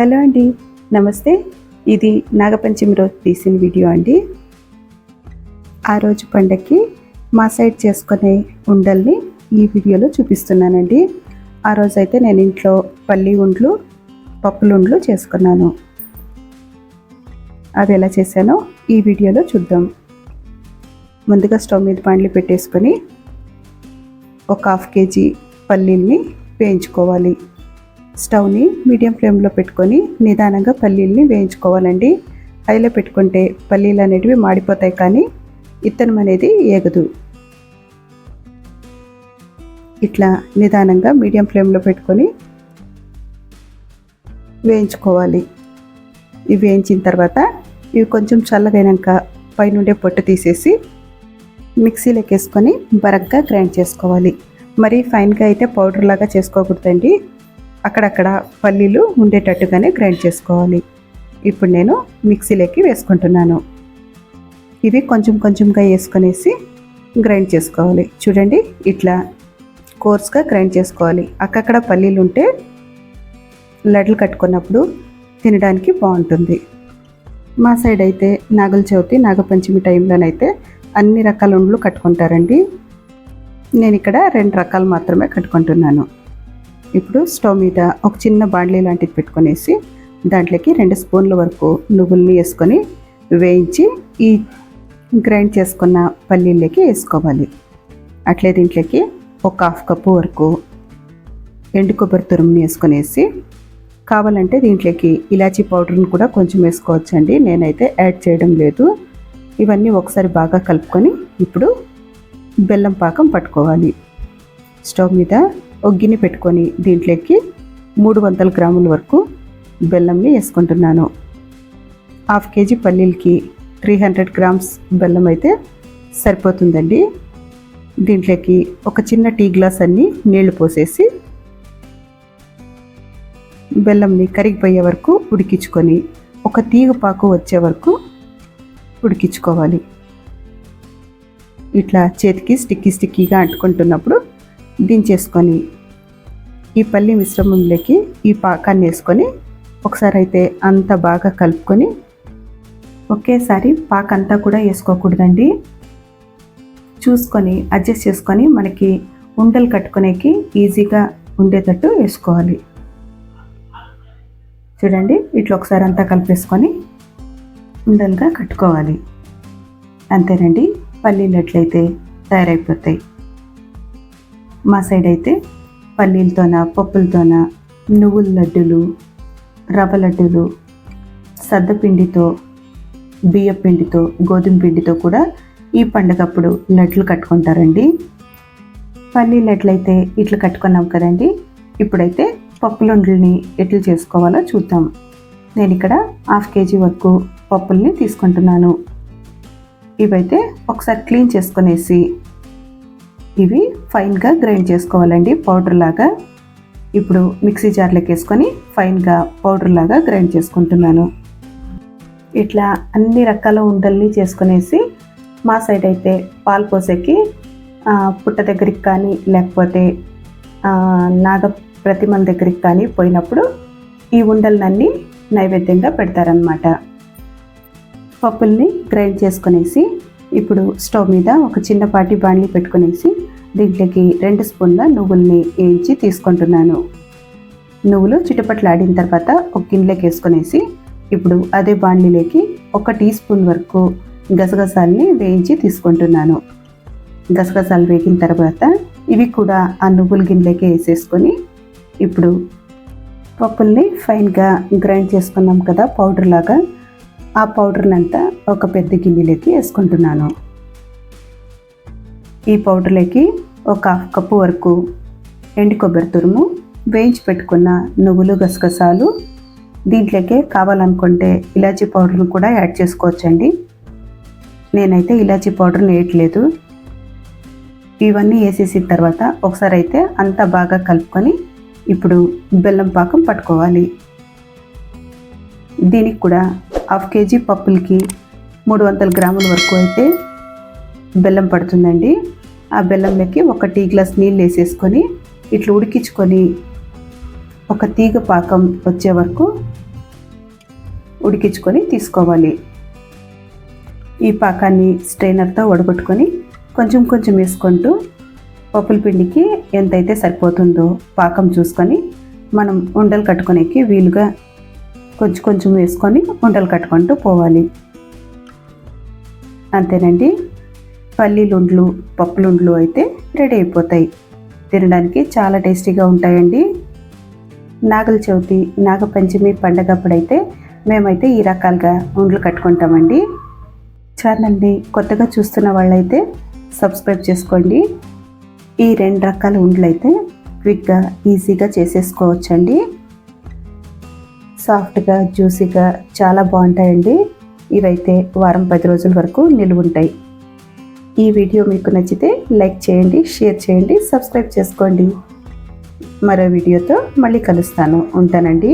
Hello అండి. నమస్తే. ఇది నాగపంచమి రోజు తీసిన వీడియో అండి. ఆ రోజు పండక్కి మా సైడ్ చేసుకునే ఉండల్ని ఈ వీడియోలో చూపిస్తున్నానండి. ఆ రోజు అయితే నేను ఇంట్లో పల్లి ఉండ్లు పప్పులుండ్లు చేసుకున్నాను. అది ఎలా చేశానో ఈ వీడియోలో చూద్దాం. ముందుగా స్టవ్ మీద పండ్లు పెట్టేసుకొని ఒక హాఫ్ కేజీ పల్లీల్ని వేయించుకోవాలి. స్టవ్ని మీడియం ఫ్లేమ్లో పెట్టుకొని నిదానంగా పల్లీల్ని వేయించుకోవాలండి. హైలో పెట్టుకుంటే పల్లీలు అనేటివి మాడిపోతాయి కానీ ఇత్తనం అనేది ఏగదు. ఇట్లా నిదానంగా మీడియం ఫ్లేమ్లో పెట్టుకొని వేయించుకోవాలి. ఇవి వేయించిన తర్వాత ఇవి కొంచెం చల్లగైనాక పైనుండే పొట్టు తీసేసి మిక్సీలోకి వేసుకొని బరగ్గా గ్రైండ్ చేసుకోవాలి. మరి ఫైన్గా అయితే పౌడర్ లాగా చేసుకోకూడదండి. అక్కడక్కడ పల్లీలు ఉండేటట్టుగానే గ్రైండ్ చేసుకోవాలి. ఇప్పుడు నేను మిక్సీలోకి వేసుకుంటున్నాను. ఇవి కొంచెం కొంచెంగా వేసుకునేసి గ్రైండ్ చేసుకోవాలి. చూడండి ఇట్లా కోర్స్గా గ్రైండ్ చేసుకోవాలి. అక్కడక్కడ పల్లీలు ఉంటే లడ్లు కట్టుకున్నప్పుడు తినడానికి బాగుంటుంది. మా సైడ్ అయితే నాగుల చవితి నాగపంచమి టైంలోనైతే అన్ని రకాల ఉండ్లు కట్టుకుంటారండి. నేను ఇక్కడ రెండు రకాలు మాత్రమే కట్టుకుంటున్నాను. ఇప్పుడు స్టవ్ మీద ఒక చిన్న బాండ్లీ లాంటిది పెట్టుకునేసి దాంట్లోకి రెండు స్పూన్ల వరకు నువ్వుల్ని వేసుకొని వేయించి ఈ గ్రైండ్ చేసుకున్న పల్లీలకి వేసుకోవాలి. అట్లే దీంట్లోకి ఒక హాఫ్ కప్పు వరకు ఎండు కొబ్బరి తురుముని వేసుకునేసి కావాలంటే దీంట్లోకి ఇలాచీ పౌడర్ని కూడా కొంచెం వేసుకోవచ్చండి. నేనైతే యాడ్ చేయడం లేదు. ఇవన్నీ ఒకసారి బాగా కలుపుకొని ఇప్పుడు బెల్లం పాకం పట్టుకోవాలి. స్టవ్ మీద ఒగ్గిని పెట్టుకొని దీంట్లోకి మూడు వందల గ్రాముల వరకు బెల్లంని వేసుకుంటున్నాను. హాఫ్ కేజీ పల్లీలకి త్రీ హండ్రెడ్ గ్రామ్స్ బెల్లం అయితే సరిపోతుందండి. దీంట్లోకి ఒక చిన్న టీ గ్లాస్ అన్ని నీళ్ళు పోసేసి బెల్లంని కరిగిపోయే వరకు ఉడికించుకొని ఒక తీగపాకు వచ్చే వరకు ఉడికించుకోవాలి. ఇట్లా చేతికి స్టిక్కీ స్టిక్కీగా అంటుకుంటున్నప్పుడు దించేసుకొని ఈ పల్లి మిశ్రమంలోకి ఈ పాకాన్ని వేసుకొని ఒకసారి అయితే అంత బాగా కలుపుకొని ఒకేసారి పాకంతా కూడా వేసుకోకూడదండి. చూసుకొని అడ్జస్ట్ చేసుకొని మనకి ఉండలు కట్టుకునేకి ఈజీగా ఉండేటట్టు వేసుకోవాలి. చూడండి ఇట్లా ఒకసారి అంతా కలిపేసుకొని ఉండలుగా కట్టుకోవాలి. అంతేనండి పల్లీలు ఎట్లయితే తయారైపోతాయి. మా సైడ్ అయితే పల్లీలతోన పప్పులతోన నువ్వుల లడ్డులు రవ్వ లడ్డులు సద్దపిండితో బియ్య పిండితో గోధుమ పిండితో కూడా ఈ పండగప్పుడు లడ్లు కట్టుకుంటారండి. పల్లీ ఎట్లయితే ఇట్లు కట్టుకున్నాం కదండి. ఇప్పుడైతే పప్పులుండ్లని ఎట్లు చేసుకోవాలో చూద్దాం. నేను ఇక్కడ హాఫ్ కేజీ వరకు పప్పుల్ని తీసుకుంటున్నాను. ఇవైతే ఒకసారి క్లీన్ చేసుకునేసి ఇవి ఫైన్గా గ్రైండ్ చేసుకోవాలండి పౌడర్ లాగా. ఇప్పుడు మిక్సీ జార్లోకి వేసుకొని ఫైన్గా పౌడర్ లాగా గ్రైండ్ చేసుకుంటున్నాను. ఇట్లా అన్ని రకాల ఉండల్ని చేసుకునేసి మా సైడ్ అయితే పాలు పోసేకి పుట్ట దగ్గరికి కానీ లేకపోతే నాగ ప్రతిమల దగ్గరికి కానీ పోయినప్పుడు ఈ ఉండలన్నీ నైవేద్యంగా పెడతారనమాట పప్పుల్ని గ్రైండ్ చేసుకునేసి ఇప్పుడు స్టవ్ మీద ఒక చిన్నపాటి బాండ్లీ పెట్టుకునేసి దీంట్లోకి రెండు స్పూన్ల నువ్వుల్ని వేయించి తీసుకుంటున్నాను. నువ్వులు చిటపట్లాడిన తర్వాత ఒక గిన్నెలోకి వేసుకునేసి ఇప్పుడు అదే బాండ్లీలోకి ఒక టీ స్పూన్ వరకు గసగసాలని వేయించి తీసుకుంటున్నాను. గసగసాలు వేగిన తర్వాత ఇవి కూడా ఆ నువ్వుల గిన్నెలోకి వేసేసుకొని ఇప్పుడు పప్పుల్ని ఫైన్గా గ్రైండ్ చేసుకున్నాం కదా పౌడర్ లాగా ఆ పౌడర్ని అంతా ఒక పెద్ద గిన్నెలోకి వేసుకుంటున్నాను. ఈ పౌడర్లోకి ఒక హాఫ్ కప్పు వరకు ఎండు కొబ్బరి తురుము వేయించి పెట్టుకున్న నువ్వులు గసగసాలు దీంట్లోకే కావాలనుకుంటే ఇలాచీ పౌడర్ను కూడా యాడ్ చేసుకోవచ్చండి. నేనైతే ఇలాచీ పౌడర్ని వేయట్లేదు. ఇవన్నీ వేసేసిన తర్వాత ఒకసారి అయితే అంతా బాగా కలుపుకొని ఇప్పుడు బెల్లం పాకం పట్టుకోవాలి. దీనికి కూడా హాఫ్ కేజీ పప్పులకి మూడు వందల గ్రాముల వరకు అయితే బెల్లం పడుతుందండి. ఆ బెల్లంలోకి ఒక టీ గ్లాస్ నీళ్ళు వేసేసుకొని ఇట్లా ఉడికించుకొని ఒక తీగ పాకం వచ్చే వరకు ఉడికించుకొని తీసుకోవాలి. ఈ పాకాన్ని స్ట్రైనర్తో వడగొట్టుకొని కొంచెం కొంచెం వేసుకుంటూ పప్పుల పిండికి ఎంతైతే సరిపోతుందో పాకం చూసుకొని మనం ఉండలు కట్టుకునేకి వీలుగా కొంచెం కొంచెం వేసుకొని ఉండలు కట్టుకుంటూ పోవాలి. అంతేనండి. పల్లీలుండ్లు పప్పులుండ్లు అయితే రెడీ అయిపోతాయి. తినడానికి చాలా టేస్టీగా ఉంటాయండి. నాగల చవితి నాగపంచమి పండగప్పుడైతే మేమైతే ఈ రకాలుగా ఉండ్లు కట్టుకుంటామండి. ఛానల్ని కొత్తగా చూస్తున్న వాళ్ళైతే సబ్స్క్రైబ్ చేసుకోండి. ఈ రెండు రకాల ఉండ్లు అయితే క్విక్గా ఈజీగా చేసేసుకోవచ్చండి. సాఫ్ట్గా జ్యూసీగా చాలా బాగుంటాయండి. ఇవైతే వారం పది రోజుల వరకు నిలువుంటాయి. ఈ వీడియో మీకు నచ్చితే లైక్ చేయండి షేర్ చేయండి సబ్స్క్రైబ్ చేసుకోండి. మరో వీడియోతో మళ్ళీ కలుస్తాను. ఉంటానండి.